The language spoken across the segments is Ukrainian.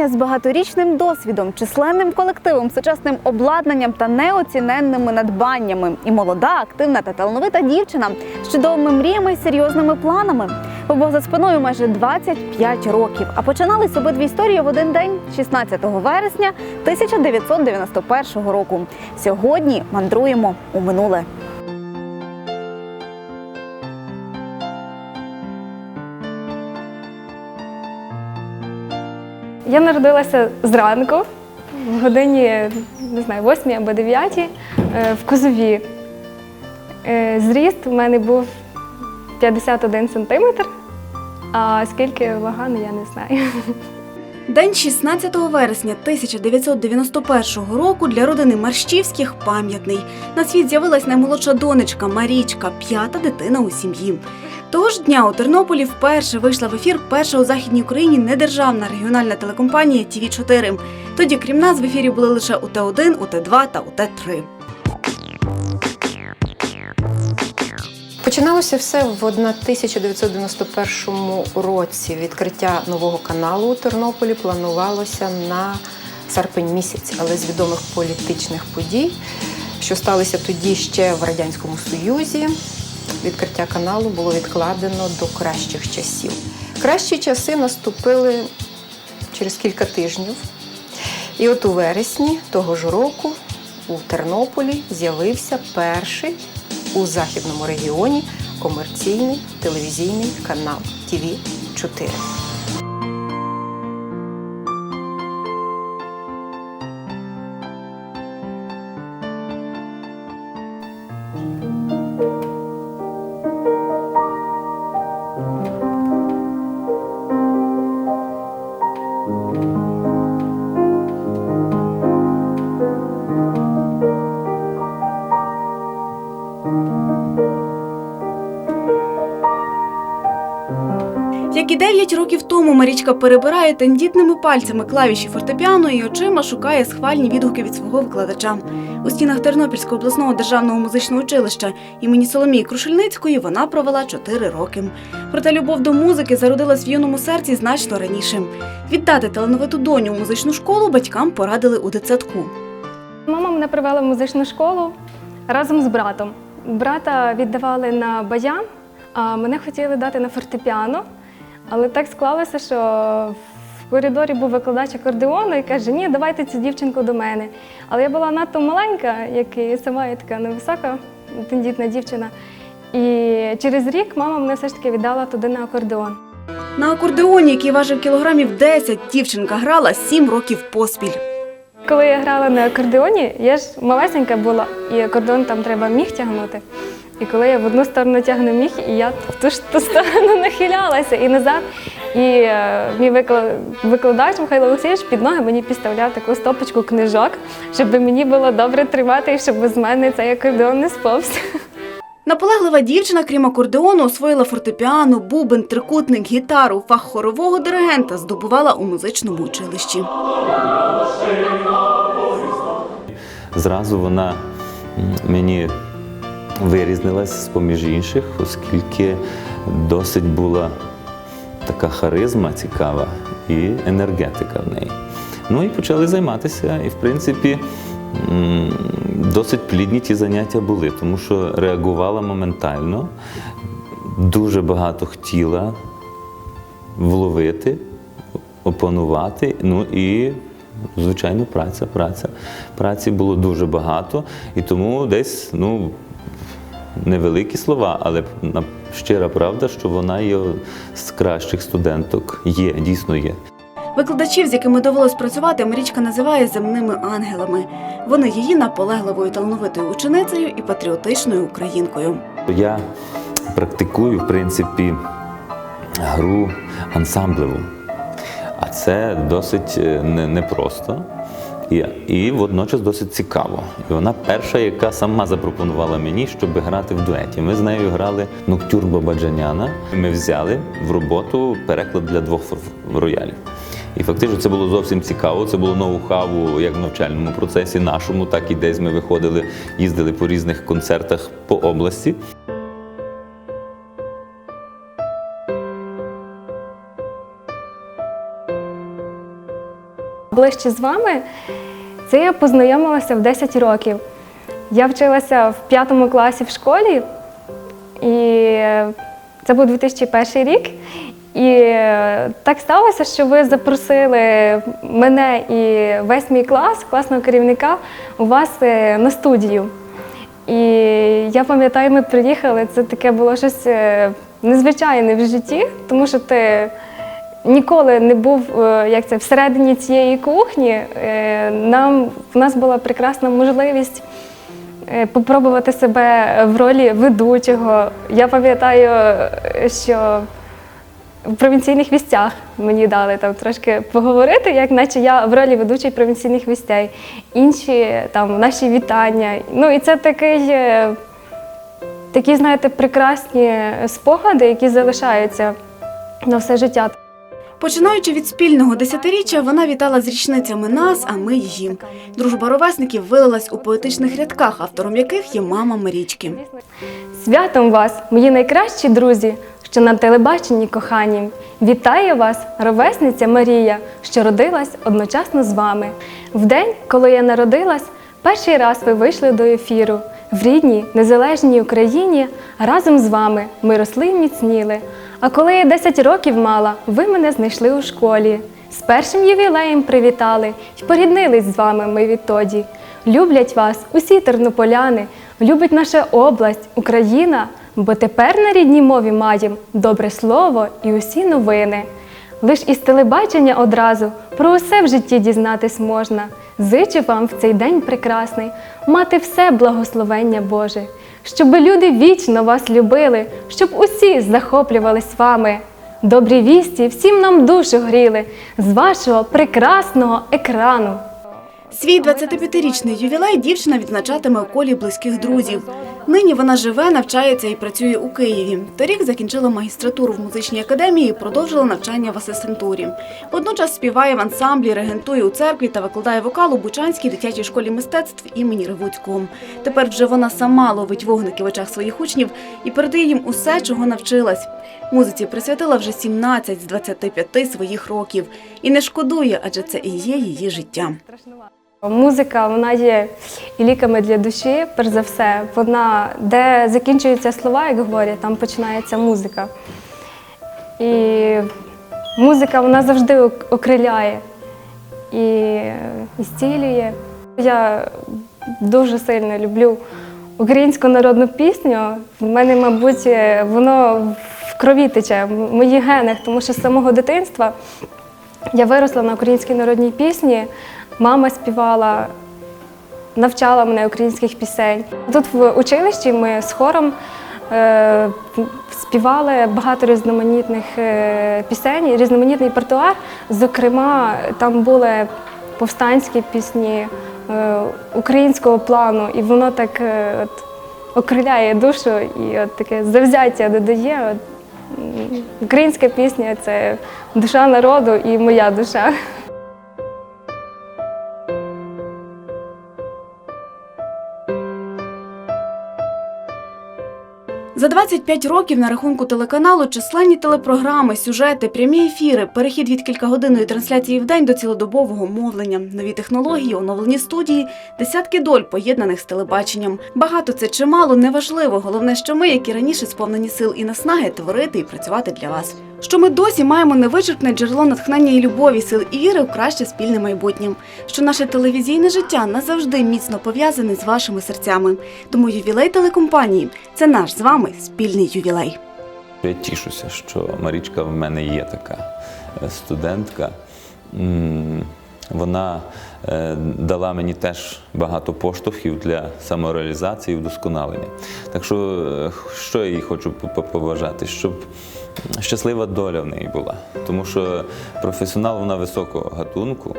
телекомпанія з багаторічним досвідом, численним колективом, сучасним обладнанням та неоціненними надбаннями. І молода, активна та талановита дівчина з чудовими мріями і серйозними планами. Обох за спиною майже 25 років. А починались обидві історії в один день, 16 вересня 1991 року. Сьогодні мандруємо у минуле. Я народилася зранку, в годині не знаю, 8 або 9 е, в Козові. Е, Зріст у мене був 51 сантиметр, а скільки вага, ну, я не знаю. День 16 вересня 1991 року для родини Марщівських пам'ятний. На світ з'явилась наймолодша донечка Марічка, п'ята дитина у сім'ї. Того ж дня у Тернополі вперше вийшла в ефір перша у Західній Україні недержавна регіональна телекомпанія тв 4 Тоді, крім нас, в ефірі були лише УТ-1, УТ-2 та УТ-3. Починалося все в 1991 році. Відкриття нового каналу у Тернополі планувалося на серпень місяць, але з відомих політичних подій, що сталися тоді ще в Радянському Союзі, відкриття каналу було відкладено до кращих часів. Кращі часи наступили через кілька тижнів. І от у вересні того ж року у Тернополі з'явився перший у західному регіоні комерційний телевізійний канал ТВ 4 Як і 9 років тому Марічка перебирає тендітними пальцями клавіші фортепіано і очима шукає схвальні відгуки від свого викладача. У стінах Тернопільського обласного державного музичного училища імені Соломії Крушельницької вона провела 4 роки. Проте любов до музики зародилась в юному серці значно раніше. Віддати талановиту доню у музичну школу батькам порадили у дитсадку. Мама мене привела в музичну школу разом з братом. Брата віддавали на баян, а мене хотіли дати на фортепіано. Але так склалося, що в коридорі був викладач акордеону і каже, ні, давайте цю дівчинку до мене. Але я була надто маленька, як і сама я така невисока, тендітна дівчина. І через рік мама мене все ж таки віддала туди на акордеон. На акордеоні, який важив кілограмів 10, дівчинка грала 7 років поспіль. Коли я грала на акордеоні, я ж малесенька була, і акордеон там треба міг тягнути. І коли я в одну сторону тягну міг, і я в ту ж ту сторону нахилялася і назад. І е, мій викладач Михайло Олексійович під ноги мені підставляв таку стопочку книжок, щоб мені було добре тримати і щоб з мене цей акордеон не сповз. Наполеглива дівчина, крім акордеону, освоїла фортепіано, бубен, трикутник, гітару, фах хорового диригента здобувала у музичному училищі. Зразу вона мені вирізнилась з поміж інших, оскільки досить була така харизма цікава і енергетика в неї. Ну і почали займатися, і в принципі досить плідні ті заняття були, тому що реагувала моментально, дуже багато хотіла вловити, опанувати. Ну і, звичайно, праця, праця. Праці було дуже багато, і тому десь, ну, невеликі слова, але щира правда, що вона є з кращих студенток. Є, дійсно є. Викладачів, з якими довелось працювати, Марічка називає земними ангелами. Вони її наполегливою талановитою ученицею і патріотичною українкою. Я практикую, в принципі, гру ансамблеву. А це досить е, не- непросто і, і водночас досить цікаво. І вона перша, яка сама запропонувала мені, щоб грати в дуеті. Ми з нею грали Ноктюр Бабаджаняна. Ми взяли в роботу переклад для двох роялів. І фактично це було зовсім цікаво. Це було ноу-хау як в навчальному процесі нашому, так і десь ми виходили, їздили по різних концертах по області. Ближче з вами, це я познайомилася в 10 років. Я вчилася в п'ятому класі в школі, і це був 2001 рік. І е, так сталося, що ви запросили мене і весь мій клас, класного керівника, у вас е, на студію. І я пам'ятаю, ми приїхали, це таке було щось е, незвичайне в житті, тому що ти ніколи не був е, як це, всередині цієї кухні. Е, Нам, у нас була прекрасна можливість е, попробувати себе в ролі ведучого. Я пам'ятаю, що в провінційних вістях мені дали там трошки поговорити, як наче я в ролі ведучої провінційних вістей. Інші там наші вітання. Ну і це такий, такі, знаєте, прекрасні спогади, які залишаються на все життя. Починаючи від спільного десятиріччя, вона вітала з річницями нас, а ми її. Дружба ровесників вилилась у поетичних рядках, автором яких є мама Марічки. Святом вас, мої найкращі друзі, що на телебаченні кохані. Вітає вас, ровесниця Марія, що родилась одночасно з вами. В день, коли я народилась, перший раз ви вийшли до ефіру. В рідній, незалежній Україні разом з вами ми росли і міцніли. А коли я 10 років мала, ви мене знайшли у школі. З першим ювілеєм привітали й поріднились з вами ми відтоді. Люблять вас усі тернополяни, любить наша область, Україна, бо тепер на рідній мові маєм добре слово і усі новини. Лиш із телебачення одразу про усе в житті дізнатись можна. Зичу вам в цей день прекрасний мати все благословення Боже, щоб люди вічно вас любили, щоб усі захоплювались вами. Добрі вісті всім нам душу гріли з вашого прекрасного екрану. Свій 25-річний ювілей дівчина відзначатиме у колі близьких друзів. Нині вона живе, навчається і працює у Києві. Торік закінчила магістратуру в музичній академії і продовжила навчання в асистентурі. Водночас співає в ансамблі, регентує у церкві та викладає вокал у Бучанській дитячій школі мистецтв імені Ревуцького. Тепер вже вона сама ловить вогники в очах своїх учнів і передає їм усе, чого навчилась. Музиці присвятила вже 17 з 25 своїх років і не шкодує, адже це і є її життя. Музика вона є ліками для душі, перш за все. Вона, де закінчуються слова, як говорять, там починається музика. І музика вона завжди окриляє і, і зцілює. Я дуже сильно люблю українську народну пісню. В мене, мабуть, воно в крові тече, в моїх генах, тому що з самого дитинства я виросла на українській народній пісні. Мама співала, навчала мене українських пісень. Тут в училищі ми з хором е, співали багато різноманітних е, пісень, різноманітний репертуар. Зокрема, там були повстанські пісні е, українського плану, і воно так от, окриляє душу і от таке завзяття додає. Українська пісня це душа народу і моя душа. За 25 років на рахунку телеканалу численні телепрограми, сюжети, прямі ефіри, перехід від кількагодинної трансляції в день до цілодобового мовлення, нові технології, оновлені студії, десятки доль поєднаних з телебаченням. Багато це чимало, неважливо. Головне, що ми, як і раніше, сповнені сил і наснаги творити і працювати для вас. Що ми досі маємо невичерпне джерело натхнення і любові, сил і віри в краще спільне майбутнє. Що наше телевізійне життя назавжди міцно пов'язане з вашими серцями. Тому ювілей телекомпанії це наш з вами спільний ювілей. Я тішуся, що Марічка в мене є така е, студентка. Вона дала мені теж багато поштовхів для самореалізації і вдосконалення. Так що, е, що я їй хочу по- по- побажати, щоб щаслива доля в неї була. Тому що професіонал вона високого гатунку.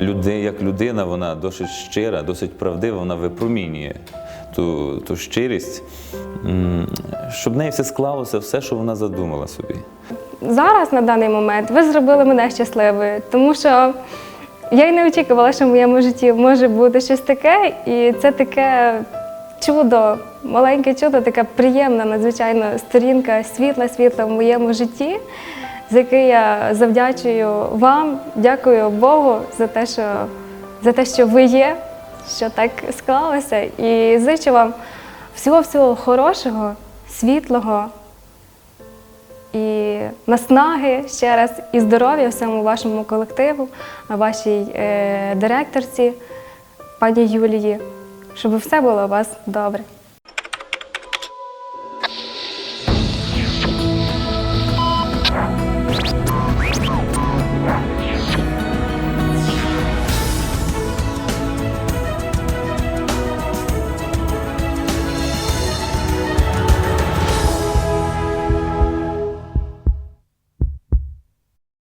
Люди, як людина, вона досить щира, досить правдива, вона випромінює ту, ту щирість, щоб в неї все склалося, все, що вона задумала собі. Зараз, на даний момент, ви зробили мене щасливою, тому що я й не очікувала, що в моєму житті може бути щось таке, і це таке чудо, маленьке чудо, така приємна, надзвичайно сторінка, світла, світла в моєму житті. за який я завдячую вам, дякую Богу за те, що, за те, що ви є, що так склалося. І зичу вам всього-всього хорошого, світлого наснаги ще раз, і здоров'я всьому вашому колективу, вашій е, директорці, пані Юлії, щоб все було у вас добре.